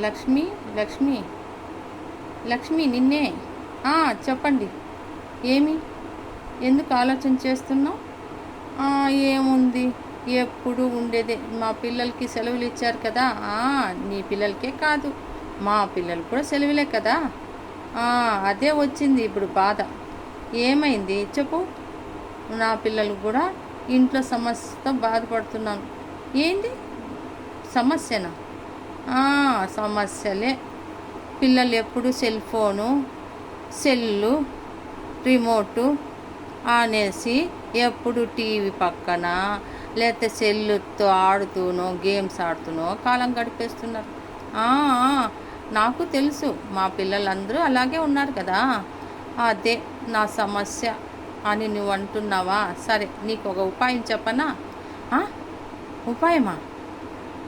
లక్ష్మి లక్ష్మి లక్ష్మి నిన్నే. చెప్పండి. ఏమి? ఎందుకు ఆలోచన చేస్తున్నావు? ఏముంది? ఎప్పుడు ఉండేదే. మా పిల్లలకి సెలవులు ఇచ్చారు కదా. నీ పిల్లలకే కాదు. మా పిల్లలు కూడా సెలవులే కదా. అదే వచ్చింది ఇప్పుడు బాధ. ఏమైంది? చెప్పు. నా పిల్లలు కూడా ఇంట్లో సమస్యతో బాధపడుతున్నాను. ఏంది? సమస్యనా? సమస్యలే. పిల్లలు ఎప్పుడు సెల్ ఫోను సెల్లు రిమోటు అనేసి ఎప్పుడు టీవీ పక్కన లేకపోతే సెల్లుతో ఆడుతూనో గేమ్స్ ఆడుతూనో కాలం గడిపేస్తున్నారు. నాకు తెలుసు. మా పిల్లలందరూ అలాగే ఉన్నారు కదా. అదే నా సమస్య అని నువ్వు అంటున్నావా? సరే నీకు ఒక ఉపాయం చెప్పనా? ఉపాయమా?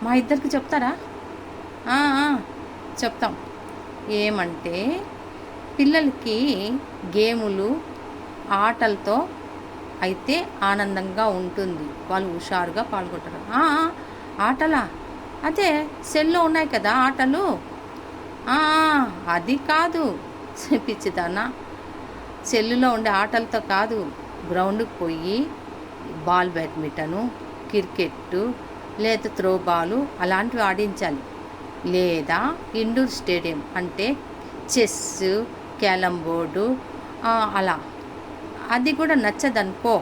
మా ఇద్దరికి చెప్తారా? చెప్తాం. ఏమంటే పిల్లలకి గేములు ఆటలతో అయితే ఆనందంగా ఉంటుంది. వాళ్ళు హుషారుగా పాల్గొంటారు. ఆటలా? అదే సెల్లో ఉన్నాయి కదా ఆటలు? అది కాదు. పిచ్చిదానా సెల్లులో ఉండే ఆటలతో కాదు. గ్రౌండ్కి పోయి బాల్ బ్యాడ్మింటను క్రికెట్టు లేదా త్రో బాలు అలాంటివి ఆడించాలి. లేదా ఇండోర్ స్టేడియం అంటే చెస్ క్యాలం బోర్డు అలా. అది కూడా నచ్చదనుకో.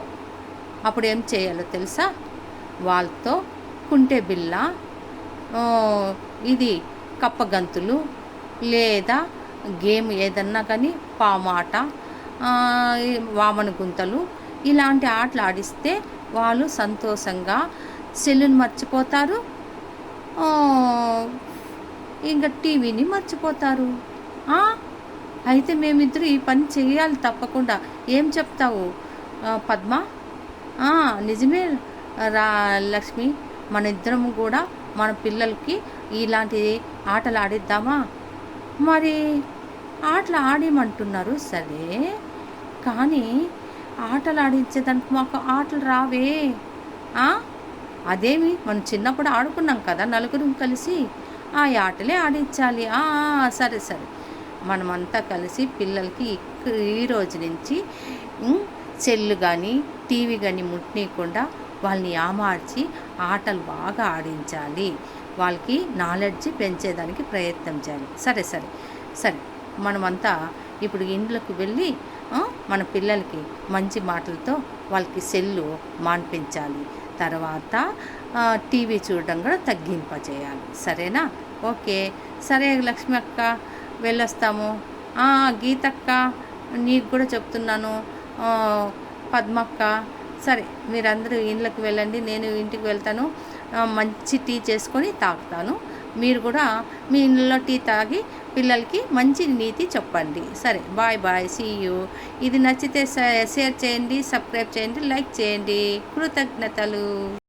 అప్పుడు ఏం చేయాలో తెలుసా? వాళ్ళతో కుంటే బిళ్ళ ఇది కప్పగంతులు లేదా గేమ్ ఏదన్నా కానీ పామాట వామన గుంతలు ఇలాంటి ఆటలు ఆడిస్తే వాళ్ళు సంతోషంగా సెల్లును మర్చిపోతారు. ఇంకా టీవీని మర్చిపోతారు. అయితే మేమిద్దరు ఈ పని చేయాలి తప్పకుండా. ఏం చెప్తావు పద్మ? నిజమే రా లక్ష్మి. మన ఇద్దరం కూడా మన పిల్లలకి ఇలాంటి ఆటలు ఆడిద్దామా? మరి ఆటలు ఆడేమంటున్నారు. సరే కానీ ఆటలు ఆడించేదానికి మాకు ఆటలు రావే. అదేమి? మనం చిన్నప్పుడు ఆడుకున్నాం కదా నలుగురం కలిసి. ఆ ఆటలే ఆడించాలి. సరే సరే. మనమంతా కలిసి పిల్లలకి ఈ రోజు నుంచి సెల్లు కానీ టీవీ కానీ ముట్టనీయకుండా వాళ్ళని ఆమార్చి ఆటలు బాగా ఆడించాలి. వాళ్ళకి నాలెడ్జ్ పెంచేదానికి ప్రయత్నం చేయాలి. సరే సరే. సరే. మనమంతా ఇప్పుడు ఇండ్లకు వెళ్ళి మన పిల్లలకి మంచి మాటలతో వాళ్ళకి సెల్లు మాన్పించాలి. తర్వాత టీవీ చూడడం కూడా తగ్గింపజేయాలి. సరేనా? ఓకే. సరే లక్ష్మి అక్క వెళ్ళొస్తాము. గీతక్క నీకు కూడా చెప్తున్నాను. పద్మక్క సరే మీరందరూ ఇండ్లకు వెళ్ళండి నేను ఇంటికి వెళ్తాను. మంచి టీ చేసుకొని తాగుతాను. మీరు కూడా మీ ఇంట్లో టీ తాగి పిల్లలకి మంచి నీతి చెప్పండి. సరే బాయ్ బాయ్ సీ యూ ఇది నచ్చితే షేర్ చేయండి సబ్స్క్రైబ్ చేయండి లైక్ చేయండి. కృతజ్ఞతలు.